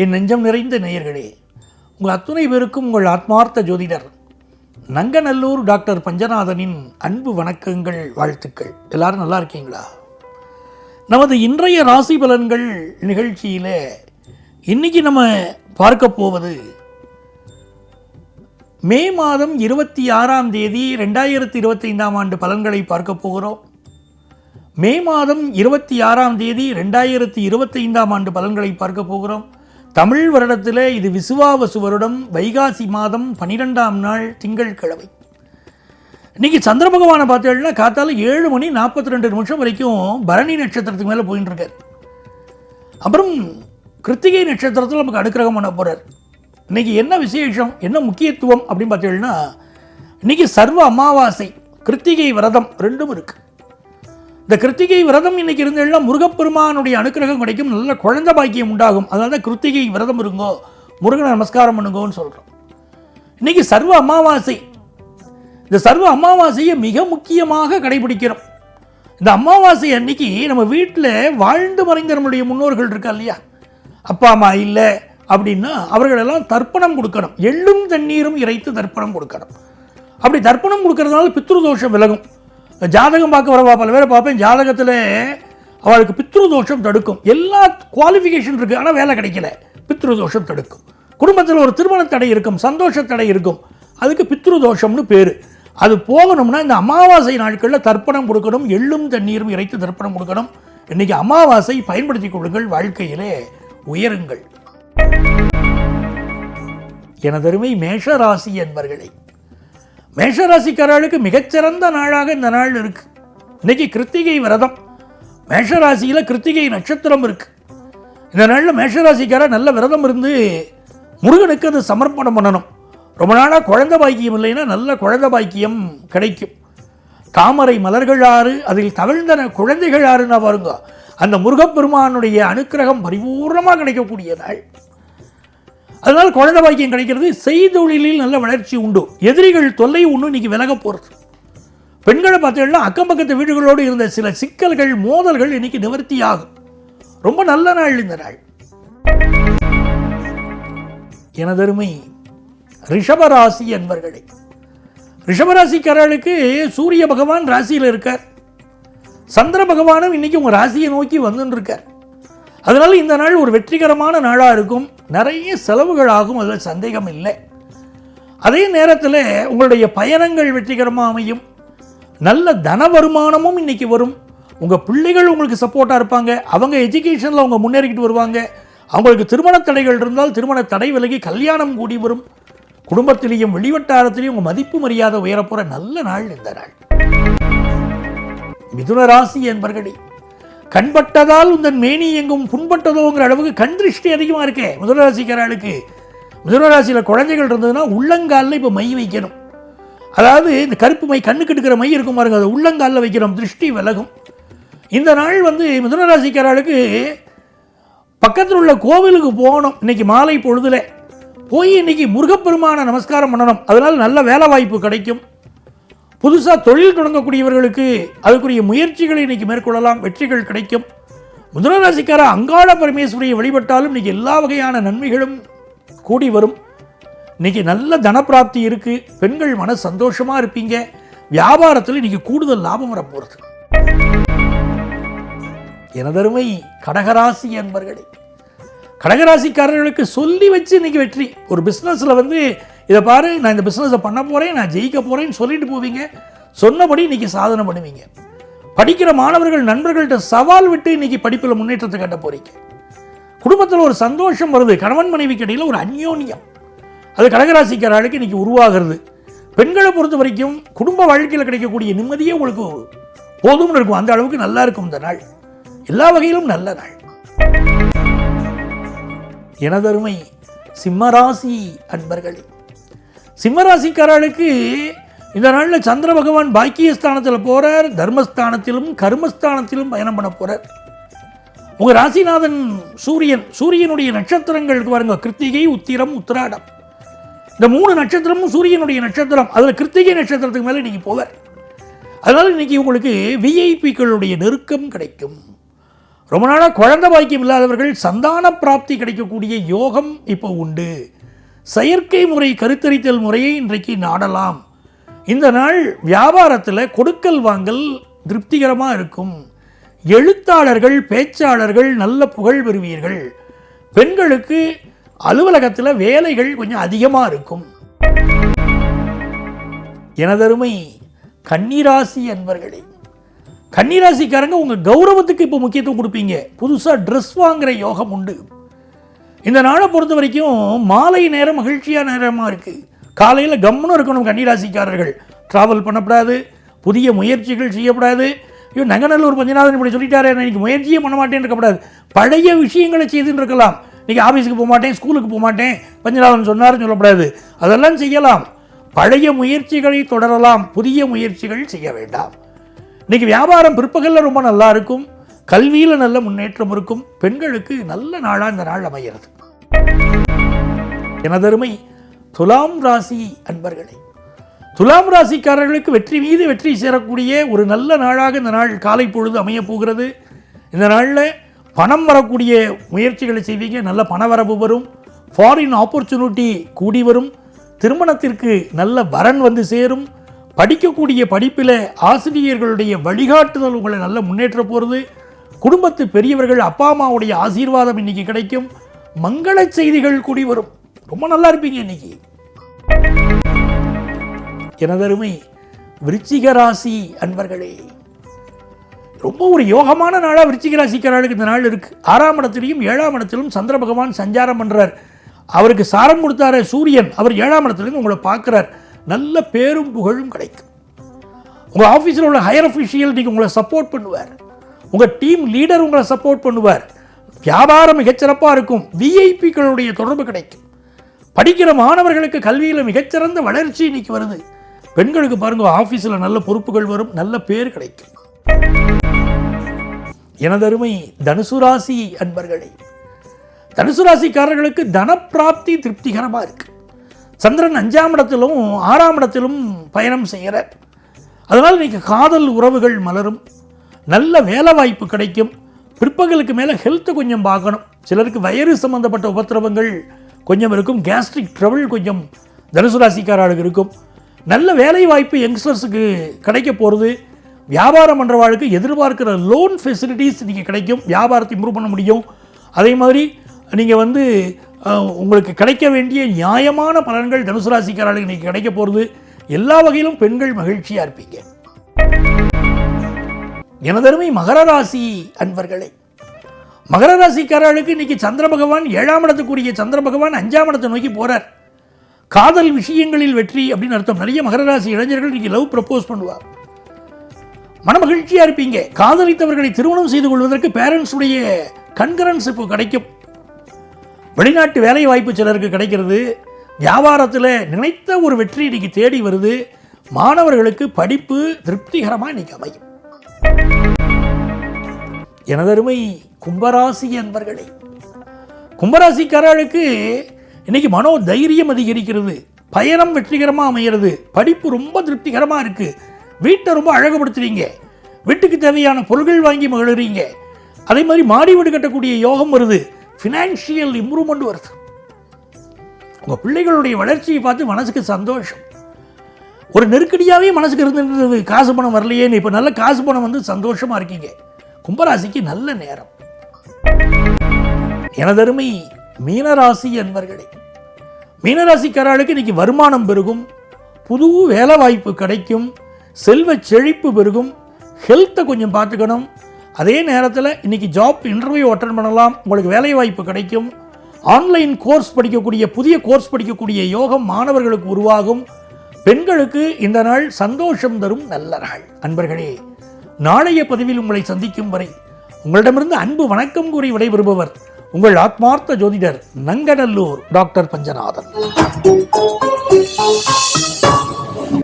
என் நெஞ்சம் நிறைந்த நேயர்களே உங்கள் அத்துணை பேருக்கும் உங்கள் ஆத்மார்த்த ஜோதிடர் நங்கநல்லூர் டாக்டர் பஞ்சநாதனின் அன்பு வணக்கங்கள் வாழ்த்துக்கள். எல்லாரும் நல்லா இருக்கீங்களா? நமது இன்றைய ராசி பலன்கள் நிகழ்ச்சியில் இன்னைக்கு நம்ம பார்க்க போவது மே மாதம் இருபத்தி ஆறாம் தேதி ரெண்டாயிரத்தி இருபத்தைந்தாம் ஆண்டு பலன்களை பார்க்க போகிறோம். மே மாதம் இருபத்தி ஆறாம் தேதி ரெண்டாயிரத்தி இருபத்தைந்தாம் ஆண்டு பலன்களை பார்க்க போகிறோம். தமிழ் வருடத்தில் இது விசுவாவசு வருடம் வைகாசி மாதம் பன்னிரெண்டாம் நாள் திங்கட்கிழமை இன்னைக்கு சந்திர பகவானை பார்த்தீங்கன்னா காத்தால ஏழு மணி நாற்பத்தி ரெண்டு நிமிஷம் வரைக்கும் பரணி நட்சத்திரத்துக்கு மேலே போயின்னு இருக்கார் அப்புறம் கிருத்திகை நட்சத்திரத்தில் நமக்கு அனுக்கிரகம் பண்ண போகிறார் இன்னைக்கு என்ன விசேஷம் என்ன முக்கியத்துவம் அப்படின்னு பார்த்தீங்கன்னா இன்னைக்கு சர்வ அமாவாசை கிருத்திகை விரதம் ரெண்டும் இருக்குது இந்த கிருத்திகை விரதம் இன்னைக்கு இருந்தெல்லாம் முருகப்பெருமானுடைய அனுக்கிரகம் கிடைக்கும் நல்ல குழந்தை பாக்கியம் உண்டாகும். அதனால தான் கிருத்திகை விரதம் இருங்கோ முருகனை நமஸ்காரம் பண்ணுங்கோன்னு சொல்கிறோம் இன்னைக்கு சர்வ அமாவாசை. இந்த சர்வ அமாவாசையை மிக முக்கியமாக கடைபிடிக்கிறோம். இந்த அமாவாசை அன்னைக்கு நம்ம வீட்டில் வாழ்ந்து மறைந்த நம்மளுடைய முன்னோர்கள் இருக்கா இல்லையா? அப்பா அம்மா இல்லை அப்படின்னா அவர்களெல்லாம் தர்ப்பணம் கொடுக்கணும். எள்ளும் தண்ணீரும் இறைத்து தர்ப்பணம் கொடுக்கணும். அப்படி தர்ப்பணம் கொடுக்கறதுனால பித்ருதோஷம் விலகும். ஜாதகம் பார்க்க வரவா? பல பேரை பார்ப்பேன். ஜாதகத்தில் அவளுக்கு பித்ருதோஷம் தடுக்கும். எல்லா குவாலிஃபிகேஷன் இருக்குது ஆனால் வேலை கிடைக்கல. பித்ருதோஷம் தடுக்கும். குடும்பத்தில் ஒரு திருமண தடை இருக்கும். சந்தோஷ தடை இருக்கும். அதுக்கு பித்ருதோஷம்னு பேர். அது போகணும்னா இந்த அமாவாசை நாட்களில் தர்ப்பணம் கொடுக்கணும். எள்ளும் தண்ணீரும் இறைத்து தர்ப்பணம் கொடுக்கணும். இன்றைக்கி அமாவாசை பயன்படுத்தி கொள்ளுங்கள். வாழ்க்கையிலே உயருங்கள். எனதருமை மேஷராசி என்பர்களை மேஷராசிக்காரர்களுக்கு மிகச்சிறந்த நாளாக இந்த நாள் இருக்கு. இன்னைக்கு கிருத்திகை விரதம். மேஷராசியில் கிருத்திகை நட்சத்திரம் இருக்கு. இந்த நாளில் மேஷராசிக்காரர் நல்ல விரதம் இருந்து முருகனுக்கு அது சமர்ப்பணம் பண்ணணும். ரொம்ப நாளாக குழந்தை பாக்கியம் இல்லைன்னா நல்ல குழந்தை பாக்கியம் கிடைக்கும். தாமரை மலர்கள் ஆறு அதில் தவிழ்ந்தன குழந்தைகள் ஆறுன்னா பாருங்க அந்த முருகப்பெருமானுடைய அனுக்கிரகம் பரிபூர்ணமாக கிடைக்கக்கூடிய நாள். அதனால் குழந்தை பாக்கியம் கிடைக்கிறது செய்தொழிலில் நல்ல வளர்ச்சி உண்டு. எதிரிகள் தொல்லை ஒன்று இன்னைக்கு விலக போகிறது பெண்களை பார்த்தீங்கன்னா அக்கம் பக்கத்து வீடுகளோடு இருந்த சில சிக்கல்கள் மோதல்கள் இன்னைக்கு நிவர்த்தி ஆகும். ரொம்ப நல்ல நாள் இந்த நாள். எனதருமை ரிஷபராசி என்பர்களே ரிஷபராசிக்காரர்களுக்கு சூரிய பகவான் ராசியில் இருக்கார். சந்திர பகவானும் இன்னைக்கு உங்கள் ராசியை நோக்கி வந்துன்னு அதனால் இந்த நாள் ஒரு வெற்றிகரமான நாளாக இருக்கும். நிறைய செலவுகள் ஆகும் அதில் சந்தேகம் இல்லை. அதே நேரத்தில் உங்களுடைய பயணங்கள் வெற்றிகரமாக அமையும். நல்ல தன வருமானமும் இன்னைக்கு வரும். உங்கள் பிள்ளைகள் உங்களுக்கு சப்போர்ட்டாக இருப்பாங்க. அவங்க எஜுகேஷனில் அவங்க முன்னேறிக்கிட்டு வருவாங்க. அவங்களுக்கு திருமண தடைகள் இருந்தால் திருமண தடை விலகி கல்யாணம் கூடி வரும். குடும்பத்திலேயும் வெளிவட்டாரத்திலையும் உங்கள் மதிப்பு மரியாதை உயரப்போகிற நல்ல நாள் இந்த நாள். மிதுன ராசி என்பர்களே கண்பட்டதால் உந்தன் மேனி எங்கும் புண்பட்டதோங்கிற அளவுக்கு கண் திருஷ்டி அதிகமாக இருக்கே. முதலராசிக்காரர்களுக்கு முதலராசியில் குழந்தைகள் இருந்ததுன்னா உள்ளங்காலில் இப்போ மை வைக்கணும். அதாவது இந்த கருப்பு மை கண்ணுக்கு எடுக்கிற மை இருக்கும் பாருங்க அதை உள்ளங்காலில் வைக்கிறோம் திருஷ்டி விலகும். இந்த நாள் வந்து மிதுனராசிக்காரர்களுக்கு பக்கத்தில் உள்ள கோவிலுக்கு போகணும் இன்னைக்கு மாலை பொழுதில். போய் இன்னைக்கு முருகப்பெருமான நமஸ்காரம் பண்ணணும். அதனால் நல்ல வேலை வாய்ப்பு கிடைக்கும். புதுசாக தொழில் தொடங்கக்கூடியவர்களுக்கு அதுக்குரிய முயற்சிகளை இன்னைக்கு மேற்கொள்ளலாம் வெற்றிகள் கிடைக்கும். முதலராசிக்கார அங்காள பரமேஸ்வரியை வழிபட்டாலும் இன்னைக்கு எல்லா வகையான நன்மைகளும் கூடி வரும். இன்னைக்கு நல்ல தனப்பிராப்தி இருக்கு பெண்கள் மன சந்தோஷமா இருப்பீங்க. வியாபாரத்தில் இன்னைக்கு கூடுதல் லாபம் வரப்போகிறது எனதருமை கடகராசி என்பர்களே கடகராசிக்காரர்களுக்கு சொல்லி வச்சு இன்னைக்கு வெற்றி. ஒரு பிஸ்னஸில் வந்து இதை பாரு நான் இந்த பிஸ்னஸை பண்ண போகிறேன் நான் ஜெயிக்க போகிறேன்னு சொல்லிட்டு போவீங்க. சொன்னபடி இன்னைக்கு சாதனை பண்ணுவீங்க. படிக்கிற மாணவர்கள் நண்பர்கள்ட்ட சவால் விட்டு இன்னைக்கு படிப்பில் முன்னேற்றத்தை கட்ட போகிறீங்க குடும்பத்தில் ஒரு சந்தோஷம் வருது. கணவன் மனைவிக்கு இடையில் ஒரு அந்யோன்யம். அது கடகராசிக்காரர்களுக்கு இன்றைக்கி உருவாகிறது. பெண்களை பொறுத்த வரைக்கும் குடும்ப வாழ்க்கையில் கிடைக்கக்கூடிய நிம்மதியே உங்களுக்கு போதும்னு இருக்கும். அந்த அளவுக்கு நல்லா இருக்கும் இந்த நாள். எல்லா வகையிலும் நல்ல நாள். எனதருமை சிம்மராசி அன்பர்களே சிம்மராசிக்காரர்களுக்கு இந்த நாளில் சந்திர பகவான் பாக்கியஸ்தானத்தில் போகிறார் தர்மஸ்தானத்திலும் கர்மஸ்தானத்திலும் பயணம் பண்ண போகிறார் உங்கள் ராசிநாதன் சூரியன் சூரியனுடைய நட்சத்திரங்களுக்கு பாருங்க கிருத்திகை உத்திரம் உத்திராடம். இந்த மூணு நட்சத்திரமும் சூரியனுடைய நட்சத்திரம் அதில் கிருத்திகை நட்சத்திரத்துக்கு மேலே இன்னைக்கு போவார். அதனால் இன்றைக்கி உங்களுக்கு விஐபிக்களுடைய நெருக்கம் கிடைக்கும். ரொம்ப நாளாக குழந்தை பாக்கியம் இல்லாதவர்கள் சந்தான பிராப்தி கிடைக்கக்கூடிய யோகம் இப்போ உண்டு. செயற்கை முறை கருத்தரித்தல் முறையை இன்றைக்கு நாடலாம். இந்த நாள் வியாபாரத்தில் கொடுக்கல் வாங்கல் திருப்திகரமாக இருக்கும். எழுத்தாளர்கள் பேச்சாளர்கள் நல்ல புகழ் பெறுவீர்கள். பெண்களுக்கு அலுவலகத்தில் வேலைகள் கொஞ்சம் அதிகமாக இருக்கும். எனதருமை கன்னிராசி அன்பர்களே கன்னிராசிக்காரங்க உங்கள் கௌரவத்துக்கு இப்போ முக்கியத்துவம் கொடுப்பீங்க. புதுசாக ட்ரெஸ் வாங்குற யோகம் உண்டு. இந்த நாளை பொறுத்த வரைக்கும் மாலை நேரம் மகிழ்ச்சியான நேரமாக இருக்குது காலையில் கம்முன்னு இருக்கணும் கன்னிராசிக்காரர்கள். ட்ராவல் பண்ணக்கூடாது புதிய முயற்சிகள் செய்யக்கூடாது ஐயோ நங்கநல்லூர் பஞ்சநாதன் இப்படி சொல்லிட்டாரு இன்றைக்கி முயற்சியே பண்ண மாட்டேன்னு இருக்கக்கூடாது பழைய விஷயங்களை செய்துன்னு இருக்கலாம். இன்றைக்கி ஆஃபீஸுக்கு போக மாட்டேன் ஸ்கூலுக்கு போக மாட்டேன் பஞ்சநாதன் சொன்னார்னு சொல்லக்கூடாது அதெல்லாம் செய்யலாம். பழைய முயற்சிகளை தொடரலாம். புதிய முயற்சிகள் செய்ய வேண்டாம். இன்றைக்கி வியாபாரம் பிற்பகலில் ரொம்ப நல்லா இருக்கும். கல்வியில் நல்ல முன்னேற்றம் இருக்கும். பெண்களுக்கு நல்ல நாளாக இந்த நாள் அமைகிறது. எனதருமை துலாம் ராசி அன்பர்களே துலாம் ராசிக்காரர்களுக்கு வெற்றி மீது வெற்றி சேரக்கூடிய ஒரு நல்ல நாளாக இந்த நாள் காலை பொழுது அமையப் போகிறது. இந்த நாளில் பணம் வரக்கூடிய முயற்சிகளை செய்வீங்க. நல்ல பணவரவு வரும். ஃபாரின் ஆப்பர்ச்சுனிட்டி கூடி வரும். திருமணத்திற்கு நல்ல வரன் வந்து சேரும். படிக்கக்கூடிய படிப்பில் ஆசிரியர்களுடைய வழிகாட்டுதல் உங்களை நல்ல முன்னேற்ற போகிறது குடும்பத்து பெரியவர்கள் அப்பா அம்மாவுடைய ஆசீர்வாதம் இன்னைக்கு கிடைக்கும். மங்கள செய்திகள் கூடி வரும். ரொம்ப நல்லா இருப்பீங்க இன்னைக்கு. எனதருமை விருச்சிக ராசி அன்பர்களே ரொம்ப ஒரு யோகமான நாளாக விருச்சிக ராசிக்காரர்களுக்கு இந்த நாள் இருக்கு. ஆறாம் இடத்திலையும் ஏழாம் இடத்திலும் சந்திர பகவான் சஞ்சாரம் பண்றார். அவருக்கு சாரம் கொடுத்தாரு சூரியன். அவர் ஏழாம் இடத்துலேருந்து உங்களை பார்க்குறார். நல்ல பேரும் புகழும் கிடைக்கும். உங்கள் ஆஃபீஸில் உள்ள ஹையர் அஃபிஷியல் நீங்கள் உங்களை சப்போர்ட் பண்ணுவார். உங்கள் டீம் லீடர் உங்களை சப்போர்ட் பண்ணுவார். வியாபாரம் மிகச்சிறப்பாக இருக்கும். விஐபிக்களுடைய தொடர்பு கிடைக்கும். படிக்கிற மாணவர்களுக்கு கல்வியில் மிகச்சிறந்த வளர்ச்சி இன்னைக்கு வருது. பெண்களுக்கு பாருங்க ஆஃபீஸில் நல்ல பொறுப்புகள் வரும் நல்ல பேர் கிடைக்கும். எனதருமை தனுசு ராசி அன்பர்களே தனுசு ராசிக்காரர்களுக்கு தனப்பிராப்தி திருப்திகரமாக இருக்கு. சந்திரன் அஞ்சாம் இடத்திலும் ஆறாம் இடத்திலும் பயணம் செய்கிறார். அதனால் இன்னைக்கு காதல் உறவுகள் மலரும். நல்ல வேலை வாய்ப்பு கிடைக்கும். பிற்பகலுக்கு மேலே ஹெல்த்து கொஞ்சம் பார்க்கணும். சிலருக்கு வயிறு சம்பந்தப்பட்ட உபத்திரவங்கள் கொஞ்சம் இருக்கும். கேஸ்ட்ரிக் ட்ரபிள் கொஞ்சம் தனுசு ராசிக்காரர்களுக்கு இருக்கும். நல்ல வேலை வாய்ப்பு யங்ஸ்டர்ஸுக்கு கிடைக்க போகிறது வியாபாரம் பண்ணுறவாளுக்கு எதிர்பார்க்கிற லோன் ஃபெசிலிட்டிஸ் நீங்கள் கிடைக்கும். வியாபாரத்தை இம்ப்ரூவ் பண்ண முடியும். அதே மாதிரி நீங்கள் வந்து உங்களுக்கு கிடைக்க வேண்டிய நியாயமான பலன்கள் தனுசு ராசிக்காரர்களுக்கு இன்றைக்கி கிடைக்க போகிறது எல்லா வகையிலும் பெண்கள் மகிழ்ச்சியாக இருப்பீங்க. எனதருமை மகர ராசி அன்பர்களே மகர ராசிக்காரர்களுக்கு இன்றைக்கி சந்திர பகவான் ஏழாம் இடத்துக்குரிய சந்திர பகவான் அஞ்சாம் இடத்தை நோக்கி போகிறார் காதல் விஷயங்களில் வெற்றி அப்படின்னு அர்த்தம். நிறைய மகர ராசி இளைஞர்கள் இன்றைக்கி லவ் ப்ரப்போஸ் பண்ணுவார். மனமகிழ்ச்சியாக இருப்பீங்க. காதலித்தவர்களை திருமணம் செய்து கொள்வதற்கு பேரண்ட்ஸுடைய கன்கரன்ஸ் இப்போ கிடைக்கும். வெளிநாட்டு வேலை வாய்ப்பு சிலருக்கு கிடைக்கிறது. வியாபாரத்தில் நினைத்த ஒரு வெற்றி இன்றைக்கி தேடி வருது. மாணவர்களுக்கு படிப்பு திருப்திகரமாக இன்றைக்கி அமையும். எனதருமை கும்பராசி அன்பர்களே கும்பராசிக்காரர்களுக்கு இன்னைக்கு மனோ தைரியம் அதிகரிக்கிறது பயணம் வெற்றிகரமாக அமைகிறது படிப்பு ரொம்ப திருப்திகரமாக இருக்குது வீட்டை ரொம்ப அழகுபடுத்துறீங்க வீட்டுக்கு தேவையான பொருட்கள் வாங்கி மகிழுறீங்க அதே மாதிரி மாடி வீடு கட்டக்கூடிய யோகம் வருது ஃபினான்ஷியல் இம்ப்ரூவ்மெண்ட் வருது. உங்கள் பிள்ளைகளுடைய வளர்ச்சியை பார்த்து மனசுக்கு சந்தோஷம். ஒரு நெருக்கடியாகவே மனசுக்கு இருந்துருந்தது காசு பணம் வரலையேன்னு இப்போ நல்ல காசு பணம் வந்து சந்தோஷமாக இருக்கீங்க. கும்பராசிக்கு நல்ல நேரம். எனதருமை மீனராசி என்பர்களே மீனராசிக்காரர்களுக்கு இன்னைக்கு வருமானம் பெருகும் புது வேலை வாய்ப்பு கிடைக்கும் செல்வ செழிப்பு பெருகும் ஹெல்த்தை கொஞ்சம் பார்த்துக்கணும். அதே நேரத்தில் இன்னைக்கு ஜாப் இன்டர்வியூ அட்டன் பண்ணலாம் உங்களுக்கு வேலை வாய்ப்பு கிடைக்கும். ஆன்லைன் கோர்ஸ் படிக்கக்கூடிய புதிய கோர்ஸ் படிக்கக்கூடிய யோகம் மாணவர்களுக்கு உருவாகும். பெண்களுக்கு இந்த நாள் சந்தோஷம் தரும் நல்ல நாள். அன்பர்களே நாளைய பதிவில் உங்களை சந்திக்கும் வரை உங்களிடமிருந்து அன்பு வணக்கம் கூறி விடைபெறுபவர் உங்கள் ஆத்மார்த்த ஜோதிடர் நங்கநல்லூர் டாக்டர் பஞ்சநாதன்.